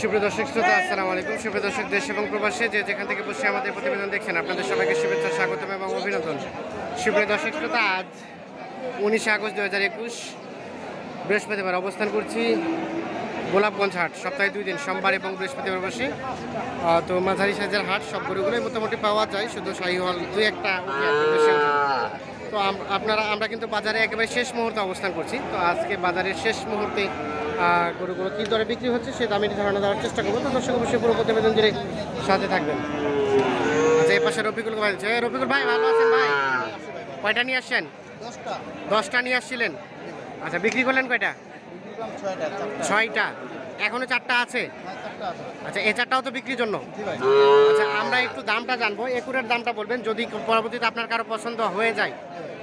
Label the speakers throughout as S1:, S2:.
S1: সুপ্রিয় দর্শক, শ্রোতা, আসসালামু আলাইকুম। সুপ্রিয় দর্শক, দেশ এবং প্রবাসে যে যেখান থেকে বসে আমাদের প্রতিবেদন দেখছেন, আপনাদের সবাইকে শুভেচ্ছা, স্বাগতম এবং অভিনন্দন। সুপ্রিয় দর্শক, শ্রোতা, আজ উনিশে আগস্ট দু হাজার একুশ, বৃহস্পতিবার অবস্থান করছি গোলাপগঞ্জ হাট। সপ্তাহে দুই দিন, সোমবার এবং বৃহস্পতিবার বসে। তো মাঝারি সাইজের হাট, সব গরুগুলোই মোটামুটি পাওয়া যায়, শুধু শাহী হল দুই একটা। তো আপনারা, আমরা কিন্তু বাজারে একেবারে শেষ মুহূর্তে অবস্থান করছি। তো আজকে বাজারের শেষ মুহূর্তে গরুগুলো কী দরে বিক্রি হচ্ছে সে দামের ধারণা দেওয়ার চেষ্টা করব। তো দর্শক অবশ্যই পুরো প্রতিবেদন জুড়ে সাথে থাকবেন। আচ্ছা এই পাশে রফিকুল ভাই আছে। রফিকুল ভাই ভালো আছেন ভাই? কয়টা নিয়ে আসছেন?
S2: দশটা।
S1: দশটা নিয়ে আসছিলেন? আচ্ছা বিক্রি করলেন কয়টা?
S2: ছয়টা
S1: এখনও চারটা আছে?
S2: হ্যাঁ চারটা আছে।
S1: আচ্ছা এ চারটাও তো বিক্রির জন্য? আচ্ছা আমরা একটু দামটা জানব। একুরের দামটা বলবেন যদি পরবর্তীতে আপনার কারও পছন্দ হয়ে যায়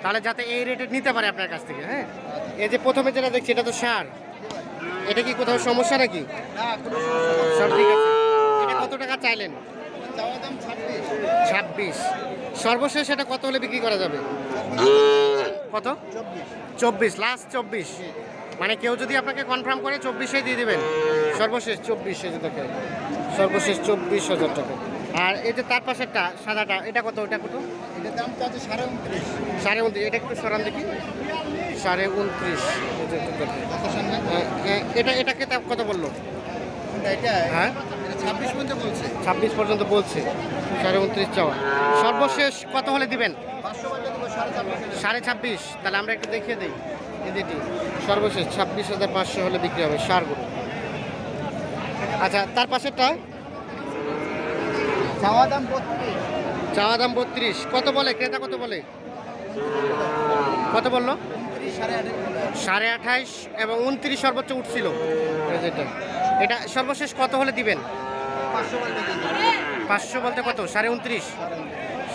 S1: তাহলে যাতে এই রেটে নিতে পারে আপনার কাছ থেকে হ্যাঁ? এই যে প্রথমে যেটা দেখছি এটা তো সার। এটা কি কোথাও সমস্যা নাকি। সব ঠিক আছে। এটা কত টাকা চাইলেন?
S2: ছাব্বিশ।
S1: সর্বশেষ এটা কত হলে বিক্রি করা যাবে? কত?
S2: চব্বিশ।
S1: চব্বিশ লাস্ট চব্বিশ। মানে কেউ যদি আপনাকে কনফার্ম করে চব্বিশে দিয়ে দিবেন। সর্বশেষ চব্বিশ হাজার টাকা সর্বশেষ চব্বিশ হাজার টাকা। আর এই যে তার পাশেরটা সাদাটা এটা কত ওটা কত?
S2: এটার দাম আছে সাড়ে উনত্রিশ।
S1: সাড়ে উনত্রিশ এটা একটু সরান দেখি। সাড়ে উনত্রিশ এটা
S2: কত
S1: হ্যাঁ, হ্যাঁ, এটা এটাকে কত বলল?
S2: এটা
S1: হ্যাঁ?
S2: ছাব্বিশ পর্যন্ত বলছে।
S1: ছাব্বিশ পর্যন্ত বলছে। সাড়ে উনত্রিশ চাওয়া। সর্বশেষ কত হলে দিবেন?
S2: সাড়ে ছাব্বিশ
S1: তাহলে আমরা একটু দেখিয়ে দিই। এদিটি সর্বশেষ ছাব্বিশ হাজার পাঁচশো হলে বিক্রি হবে সারগুলো। আচ্ছা তার পাশেরটা
S2: চাওয়া দাম বত্রিশ।
S1: চাওয়া দাম বত্রিশ। কত বলে? ক্রেতা কত বলে? কত বলল?
S2: সাড়ে
S1: আঠাইশ এবং উনত্রিশ সর্বোচ্চ উঠছিল। যেটা এটা সর্বশেষ কত হলে দিবেন?
S2: পাঁচশো
S1: বলতে কত? সাড়ে উনত্রিশ?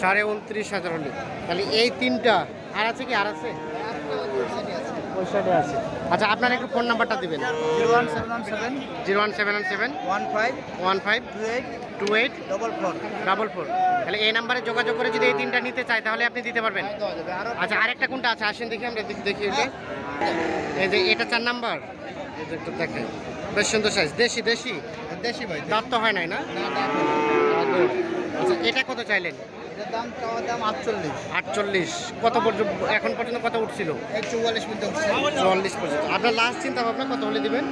S2: সাড়ে উনত্রিশ।
S1: হাজার হলে। তাহলে এই তিনটা। আর আছে কি? আর আছে?
S2: সাইডে আছে।
S1: আচ্ছা আপনার একটু ফোন নাম্বারটা দিবেন।
S2: Zero one seven one seven.
S1: Zero one seven one seven
S2: one five.
S1: One five
S2: two eight
S1: two eight
S2: double four.
S1: Double four তাহলে এই নাম্বারে যোগাযোগ করে যদি এই তিনটা নিতে চাই তাহলে আপনি দিতে পারবেন। আচ্ছা আরেকটা কোনটা আছে? আসেন দেখি আমরা দেখি এই যে এটা চার নাম্বার। একটু দেখেন। বেশ সুন্দর সাইজ দেশি দেশি?
S2: দেশি ভাই
S1: দাঁত তো হয় নাই না। আচ্ছা এটা কত চাইলেন?
S2: দাম চাওয়া দাম আটচল্লিশ
S1: আটচল্লিশ কত পর্যন্ত এখন পর্যন্ত কত উঠছিল
S2: চুয়াল্লিশ উঠছে
S1: চুয়াল্লিশ পর্যন্ত আপনার লাস্ট চিন্তা ভাবনা কত হলে দিবেন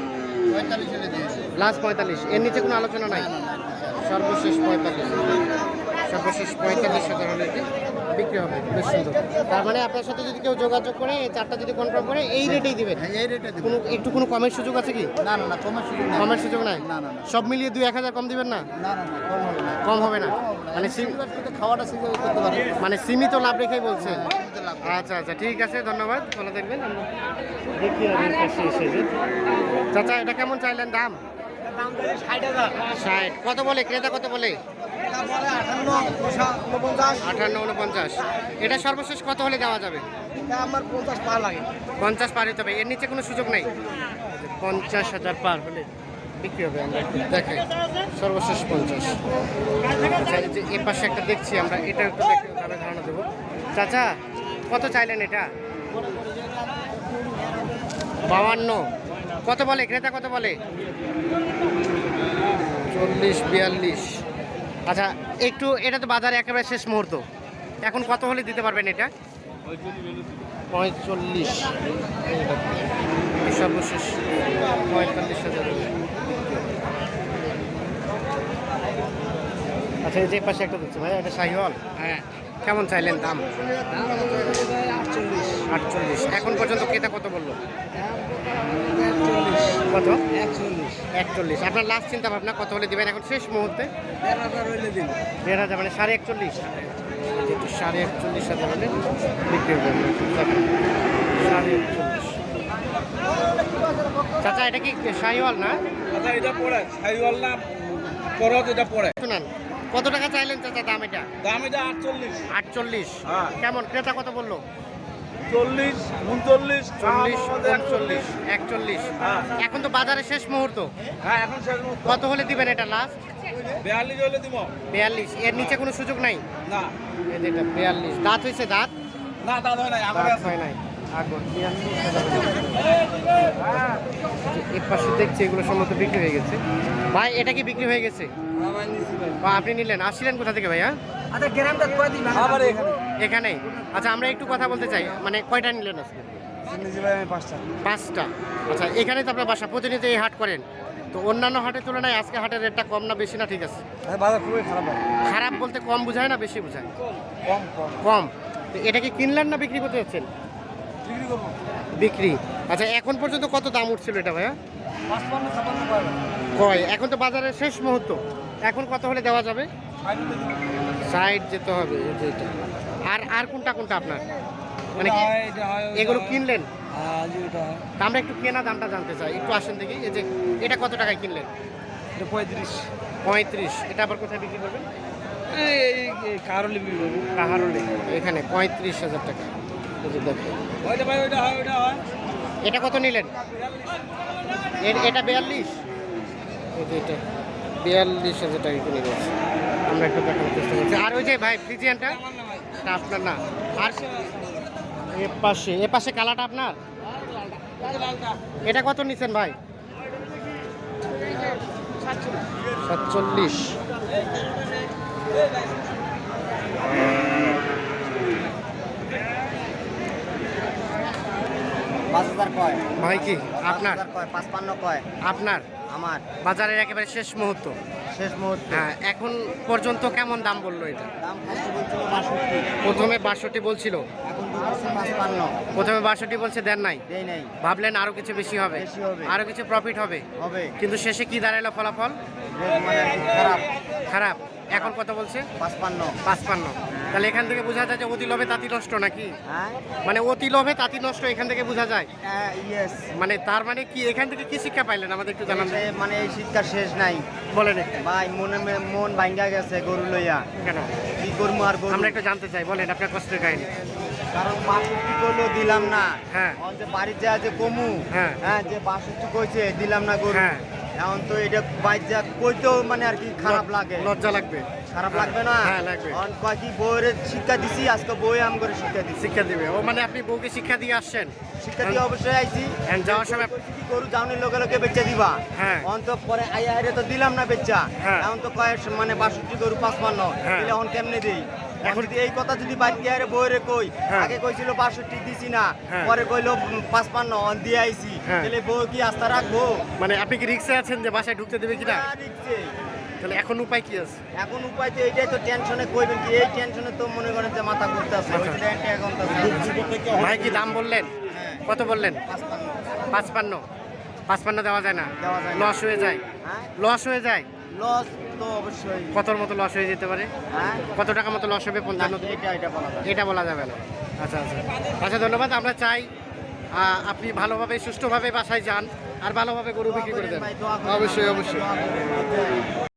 S2: পঁয়তাল্লিশ হলে দিয়েছে
S1: লাস্ট পঁয়তাল্লিশ এর নিচে কোনো আলোচনা নাই সর্বশেষ পঁয়তাল্লিশ সর্বশেষ পঁয়তাল্লিশ হাজার হলে এটি বিক্রি হবে। বেশ সুন্দর। তার মানে আপনার সাথে যদি কেউ যোগাযোগ করে এই চারটা যদি কনফার্ম করে এই রেটেই দিবেন?
S2: হ্যাঁ এই রেটে
S1: কোনো একটু কোনো কমের সুযোগ আছে কি?
S2: না না না কমার সুযোগ
S1: কমের সুযোগ নাই?
S2: না না না।
S1: সব মিলিয়ে দুই এক হাজার কম দিবেন না?
S2: না না না কম হবে না।
S1: কম হবে না। মানে
S2: খাওয়াটা শিখে করতে পারে
S1: মানে সীমিত লাভ রেখেই বলছেন আচ্ছা আচ্ছা ঠিক আছে ধন্যবাদ। ভালো দেখবেন আমরা দেখি। চাচা এটা কেমন চাইলেন দাম? ষাট। কত বলে? ক্রেতা কত বলে? আঠান্ন উনপঞ্চাশ। এটা সর্বশেষ কত হলে দেওয়া যাবে?
S2: এটা আমার পঞ্চাশ পা লাগে।
S1: পঞ্চাশ পার হতে হবে। এর নিচে কোনো সুযোগ নেই? পঞ্চাশ হাজার পার হলে বিক্রি হবে আমরা। একটু দেখাই সর্বশেষ পঞ্চাশ। যে এ পাশে একটা দেখছি আমরা এটা একটু দামে ধারণা দেবো। চাচা কত চাইলেন এটা? বাউান্ন। কত বলে? ক্রেতা কত বলে? চল্লিশ বিয়াল্লিশ। আচ্ছা একটু এটা তো বাজারে একেবারে শেষ মুহূর্ত। এখন কত হলে দিতে পারবেন এটা? পঁয়তাল্লিশ। সর্বশেষ পঁয়তাল্লিশ হাজার। আচ্ছা যে পাশে একটা দিচ্ছে ভাই এটা শাহিওয়াল। হ্যাঁ। কেমন চাইলেন দাম?
S2: আটচল্লিশ।
S1: আটচল্লিশ। এখন পর্যন্ত কেতা কত বলল? কত?
S2: একচল্লিশ।
S1: আপনার লাস্ট চিন্তা ভাবনা কত হলে দিবেন? এখন শেষ মুহূর্তে?
S2: দেড় হাজার দিন
S1: মানে সাড়ে একচল্লিশ? যেহেতু সাড়ে একচল্লিশ হাজার হলে বিক্রি দেখেন, সাড়ে একচল্লিশ। চাচা এটা কি শাহিওয়াল না?
S3: আচ্ছা এটা পড়ে। সাইওয়াল না করজ এটা পড়ে।
S1: শুনান কত টাকা চাইলেন চাচা দাম এটা?
S3: দাম এটা আটচল্লিশ।
S1: আটচল্লিশ।
S3: হ্যাঁ।
S1: কেমন? ক্রেতা কত বলল?
S3: চল্লিশ উনচল্লিশ
S1: চল্লিশ উনচল্লিশ। একচল্লিশ।
S3: হ্যাঁ।
S1: এখন তো বাজারে শেষ মুহূর্ত।
S3: হ্যাঁ এখন শেষ মুহূর্ত।
S1: কত হলে দিবেন এটা লাস্ট
S3: বিয়াল্লিশ হলে দিব।
S1: বিয়াল্লিশ। এর নিচে কোনো সুযোগ নাই?
S3: না।
S1: এটা বিয়াল্লিশ। দাঁত হয়েছে দাঁত?
S3: না দাদা হয় নাই আমার
S1: হয় নাই। আগর পাশে দেখছি এগুলো সম্ভবত বিক্রি হয়ে গেছে। ভাই এটা কি বিক্রি হয়ে গেছে? বা আপনি নিলেন। আসছিলেন কোথা থেকে ভাইয়া?
S2: আচ্ছা গ্রামটা কয় দিন আবার এখানে।
S1: এখানেই আচ্ছা আমরা একটু কথা বলতে চাই। মানে কয়টা নিলেন আজকে?
S2: পাঁচটা।
S1: পাঁচটা আচ্ছা এখানে তো আপনার বাসা প্রতিনিয়ত এই হাট করেন। তো অন্যান্য হাটের তুলনায় আজকে হাটের রেটটা কম না বেশি না ঠিক আছে?
S2: বাজার খুবই খারাপ
S1: খারাপ বলতে কম বোঝায় না বেশি বোঝায়?
S2: কম কম।
S1: কম। তো এটা কি কিনলেন না বিক্রি করতে যাচ্ছেন?
S2: বিক্রি করব।
S1: বিক্রি। আচ্ছা এখন পর্যন্ত কত দাম উঠছিল এটা ভাইয়া? কয় এখন তো বাজারের শেষ মুহূর্ত। এখন কত হলে দেওয়া যাবে? সাইড যেতে হবে এই যে এটা। আর আর কোনটা কোনটা আপনার? মানে এগুলো কিনলেন? আমরা একটু কেনা দামটা জানতে চাই একটু আসেন দেখি এই যে এটা কত টাকায় কিনলেন?
S2: পঁয়ত্রিশ।
S1: পঁয়ত্রিশ এটা আবার কোথায় বিক্রি করবেন?
S2: এই বিক্রি করব।
S1: কাহারলে এখানে পঁয়ত্রিশ হাজার টাকা। এটা কত নিলেন? এটা বিয়াল্লিশ? এটা বিয়াল্লিশ হাজার টাকা কিনে গেছে আমরা একটু দেখানোর চেষ্টা করছি। আর ওই যে ভাই ফ্রিজিয়ানটা? এটা আপনার না। আর এ পাশে এ পাশে কালাটা আপনার? এটা কত নিছেন ভাই? সাতচল্লিশ।
S2: পাঁচ হাজার কয়।
S1: ভাই কি? আপনার?
S2: কয় পাঁচপান্ন কয়।
S1: আপনার?
S2: আমার।
S1: বাজারের একেবারে শেষ মুহূর্ত।
S2: শেষ মুহূর্তে।
S1: হ্যাঁ এখন পর্যন্ত কেমন দাম বলল এটা?
S2: দাম
S1: প্রথমে বাষট্টি বলছিল। প্রথমে বাষট্টি বলছে দেন নাই? ভাবলেন আরও কিছু বেশি হবে। আরও কিছু প্রফিট হবে। কিন্তু শেষে কি দাঁড়াল ফলাফল?
S2: খারাপ।
S1: খারাপ। এখন কত বলছে?
S2: পাঁচপান্ন।
S1: পাঁচপান্ন। তাহলে এখান থেকে বোঝা যায় যে অতি লোভে তাঁতি নষ্ট নাকি?
S2: হ্যাঁ।
S1: মানে অতি লোভে তাঁতি নষ্ট এখান থেকে বোঝা যায়?
S2: ইয়েস
S1: মানে তার মানে কি এখান থেকে কি শিক্ষা পাইলেন? আমাদের একটু জানান।
S2: মানে এই শীতকাল শেষ নাই।
S1: বলেন
S2: ভাই মনে মন ভাঙ্গা গেছে গরু লইয়া।
S1: কেন?
S2: কি করব আর গরু?
S1: আমরা একটু জানতে চাই বলেন আপনার কষ্টের কাহিনী।
S2: কারণ বাষট্টি করল দিলাম না।
S1: হ্যাঁ।
S2: যে বাড়িতে আছে কমু
S1: হ্যাঁ।
S2: হ্যাঁ যে বাষট্টি কইছে দিলাম না গরু।
S1: হ্যাঁ।
S2: এখন তো এটা বাইর যা কইতেও মানে আর কি খারাপ লাগে।
S1: লজ্জা লাগবে।
S2: খারাপ লাগবে না
S1: হ্যাঁ, লাগবে।
S2: কয় শিক্ষা দিছি আজকে বই আম করে শিক্ষা দিছি
S1: শিক্ষা দিবে ও মানে আপনি বউকে শিক্ষা দিয়ে আসছেন
S2: শিক্ষা দিয়ে অবশ্যই আইছি
S1: যাওয়ার সময়
S2: কি গরু লোকে লোকে বেচে দিবা
S1: হ্যাঁ।
S2: পরে আই আইরে তো দিলাম না বেচা
S1: হ্যাঁ।
S2: এখন তো কয় মানে বাষট্টি গরু পাঁচপান্ন
S1: হ্যাঁ।
S2: দিলে এখন কেমনে দেই এখন এই কথা যদি বাড়িতে আরে বইরে কই
S1: হ্যাঁ।
S2: আগে কইছিল বাষট্টি দিছি না
S1: হ্যাঁ।
S2: পরে কইলো পাঁচপান্ন অন দিয়ে আইছি
S1: হ্যাঁ।
S2: তাহলে বউ কি আস্থা রাখব
S1: মানে আপনি কি রিক্সে আছেন যে বাসায় ঢুকতে দেবে কিনা
S2: দিচ্ছে।
S1: তাহলে এখন উপায় কি আছে
S2: এখন উপায় তো এইটাই তো টেনশনে কইবেন কি এই টেনশনে তো মনে করেন যে মাথা ঘুরতে আছে
S1: আচ্ছা।
S2: এখন তো
S1: ভাই কি দাম বললেন
S2: হ্যাঁ।
S1: কত বললেন
S2: পাঁচপান্ন
S1: পাঁচপান্ন দেওয়া যায় না। লস হয়ে যায়
S2: হ্যাঁ
S1: লস হয়ে যায়
S2: লস তো অবশ্যই
S1: কতর মতো লস হয়ে যেতে পারে
S2: হ্যাঁ
S1: কত টাকা মতো লস হবে পঞ্চান্ন
S2: এটা এটা বলা
S1: এটা বলা যাবে না আচ্ছা আচ্ছা আচ্ছা ধন্যবাদ আমরা চাই আপনি ভালোভাবে সুষ্ঠুভাবে বাসায় যান আর ভালোভাবে গরু বিক্রি করে দেন। অবশ্যই অবশ্যই।